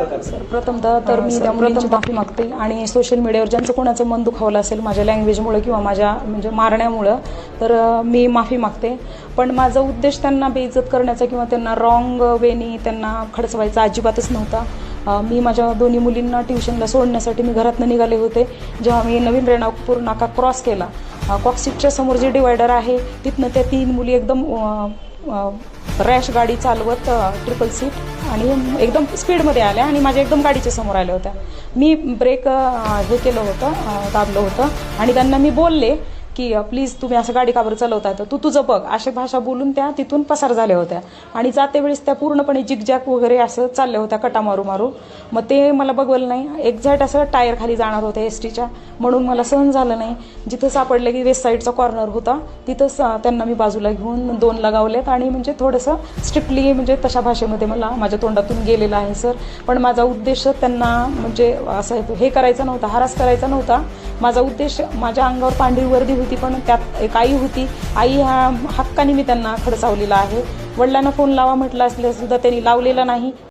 Sir प्रथमतः तर मी त्या मुलींची माफी मागते आणि सोशल मीडियावर ज्यांचं कोणाचं मन दुखावलं असेल माझ्या लँग्वेजमुळं किंवा माझ्या म्हणजे मारण्यामुळं तर मी माफी मागते. पण माझा उद्देश त्यांना बेइज्जत करण्याचा किंवा त्यांना रॉंग वेनी त्यांना खडचवायचा अजिबातच नव्हता. मी माझ्या दोन्ही मुलींना ट्युशनला सोडण्यासाठी मी घरातनं निघाले होते. जेव्हा मी नवीन रेणापूर नाका क्रॉस केला कॉक्सिटच्या समोर जे डिवायडर आहे तिथनं त्या तीन मुली एकदम रॅश गाडी चालवत ट्रिपल सीट आणि एकदम स्पीडमध्ये आल्या आणि माझ्या एकदम गाडीच्या समोर आल्या होत्या. मी ब्रेक हे केलं होतं दाबलं होतं आणि त्यांना मी बोलले की प्लीज तुम्ही असं गाडी काबर चालवताय? तर तू तुझं बघ. अशा भाषा बोलून त्या तिथून पसार झाल्या होत्या. आणि जाते वेळेस त्या पूर्णपणे जिगजॅक वगैरे असं चालल्या होत्या कटा मारू मारू मग ते मला बघवलं नाही. एक्झॅक्ट असं टायर खाली जाणार होत्या एस टीच्या म्हणून मला सहन झालं नाही. जिथं सापडलं की वेस्ट साईडचा कॉर्नर होता तिथंच त्यांना मी बाजूला घेऊन दोन लगावलेत. आणि म्हणजे थोडंसं स्ट्रिक्टली म्हणजे तशा भाषेमध्ये मला माझ्या तोंडातून गेलेलं आहे सर. पण माझा उद्देश त्यांना म्हणजे असं हे करायचा नव्हता हरास करायचा नव्हता. माझा उद्देश माझ्या अंगावर पांढरी वर्दी होती पण त्यात एक आई होती. आई ह्या हक्काने मी त्यांना खडसावलेला आहे. वडिलांना फोन लावा म्हटलं असल्या सुद्धा त्यांनी लावलेला नाही.